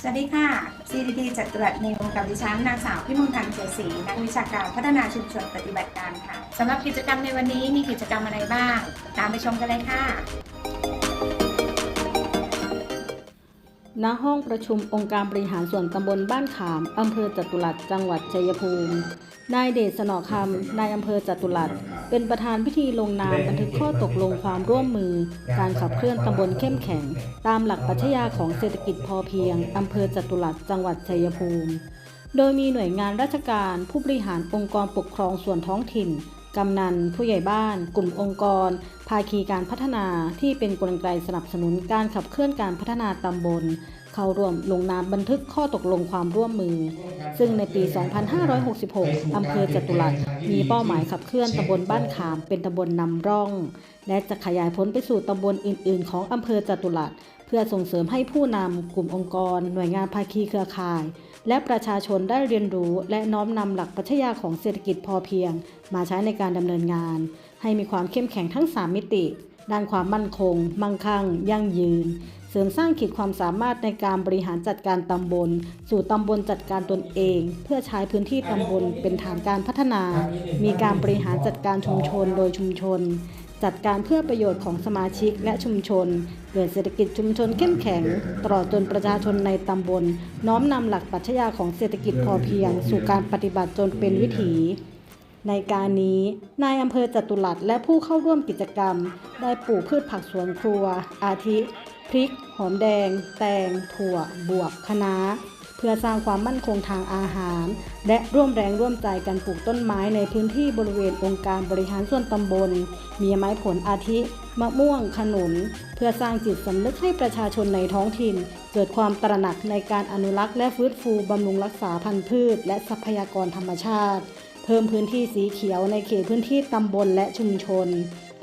สวัสดีค่ะ CDD จัดตรัสนิวกับดิฉันนางสาวพิมลพันธ์เฉยศรีนักวิชาการพัฒนาชุมชนปฏิบัติการค่ะสำหรับกิจกรรมในวันนี้มีกิจกรรมอะไรบ้าง ตามไปชมกันเลยค่ะ ณห้องประชุมองค์การบริหารส่วนตำบลบ้านขาม อำเภอจตุรัสจังหวัดชัยภูมิ นายเดชสนอคำนายอำเภอจตุรัสเป็นประธานพิธีลงนามบันทึกข้อตกลงความร่วมมือ การขับเคลื่อนตำบลเข้มแข็ง ตามหลักปัชญาของเศรษฐกิจพอเพียง อำเภอจตุรัสจังหวัดชัยภูมิ โดยมีหน่วยงานราชการ ผู้บริหารองค์กรปกครองส่วนท้องถิ่น กำนัน ผู้ใหญ่บ้าน กลุ่มองค์กร ภาคีการพัฒนาที่เป็นกลไกสนับสนุนการขับเคลื่อนการพัฒนาตำบล เข้าร่วมลงนามบันทึกข้อตกลงความร่วมมือ ซึ่งในปี 2566 อำเภอจตุรัสมีเป้าหมายขับเคลื่อนตำบลบ้านขามเป็นตำบลนำร่อง และจะขยายผลไปสู่ตำบลอื่น ๆ ของอำเภอจตุรัสเพื่อส่งเสริมให้ผู้นำกลุ่มองค์กร หน่วยงานภาคีเครือข่าย และประชาชนได้เรียนรู้และน้อมนำหลักปรัชญาของเศรษฐกิจพอเพียง มาใช้ในการดำเนินงาน ให้มีความเข้มแข็งทั้ง 3 มิติ ด้านความมั่นคง มั่งคั่ง ยั่งยืน เสริมสร้างขีดความสามารถในการบริหารจัดการตำบล สู่ตำบลจัดการตนเอง เพื่อใช้พื้นที่ตำบลเป็นฐานการพัฒนา มีการบริหารจัดการชุมชนโดยชุมชน จัดการเพื่อประโยชน์ของสมาชิกและชุมชน เกิดเศรษฐกิจชุมชนเข้มแข็ง ตลอดจนประชาชนในตำบล น้อมนำหลักปรัชญาของเศรษฐกิจพอเพียง สู่การปฏิบัติจนเป็นวิถีในการนี้ นายอำเภอจตุรัสและผู้เข้าร่วมกิจกรรม ได้ปลูกพืชผักสวนครัว อาทิ พริก หอมแดง แตง ถั่ว บวบคะน้า เพื่อสร้างความมั่นคงทางอาหาร และร่วมแรงร่วมใจกันปลูกต้นไม้ในพื้นที่บริเวณองค์การบริหารส่วนตำบล มีไม้ผลอาทิ มะม่วง ขนุน เพื่อสร้างจิตสำนึกให้ประชาชนในท้องถิ่น เกิดความตระหนักในการอนุรักษ์และฟื้นฟูบำรุงรักษาพันธุ์พืช และทรัพยากรธรรมชาติ เพิ่มพื้นที่สีเขียวในเขตพื้นที่ตำบลและชุมชน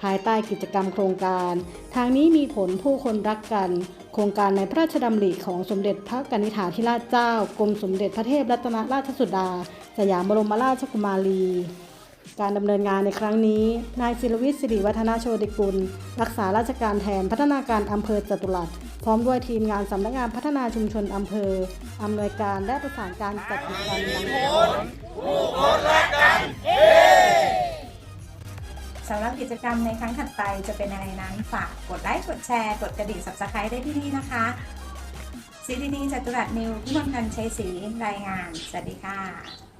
ภายใต้กิจกรรมโครงการ ทางนี้มีผลผู้คนรักกัน โครงการในพระราชดำริของสมเด็จพระกนิษฐาธิราชเจ้ากรมสมเด็จพระเทพรัตนราชสุดา สยามบรมราชกุมารี การดำเนินงานในครั้งนี้ นายศิรวิทย์สิริวัฒนาโชติกุล รักษาราชการแทนพัฒนาการอำเภอจตุรัส พร้อมด้วยทีมงานสำนักงานพัฒนาชุมชนอำเภออำนวยการและประสานการจัดกิจกรรมดังต่อไปสำหรับกิจกรรมในครั้งถัดไปจะเป็นอะไรนั้น ฝากกดไลค์กดแชร์ กดกระดิ่ง subscribe ได้ที่นี่นะคะซีดีนีจัตุรัสนิวพิมลพันธ์ชัยศรีรายงาน สวัสดีค่ะ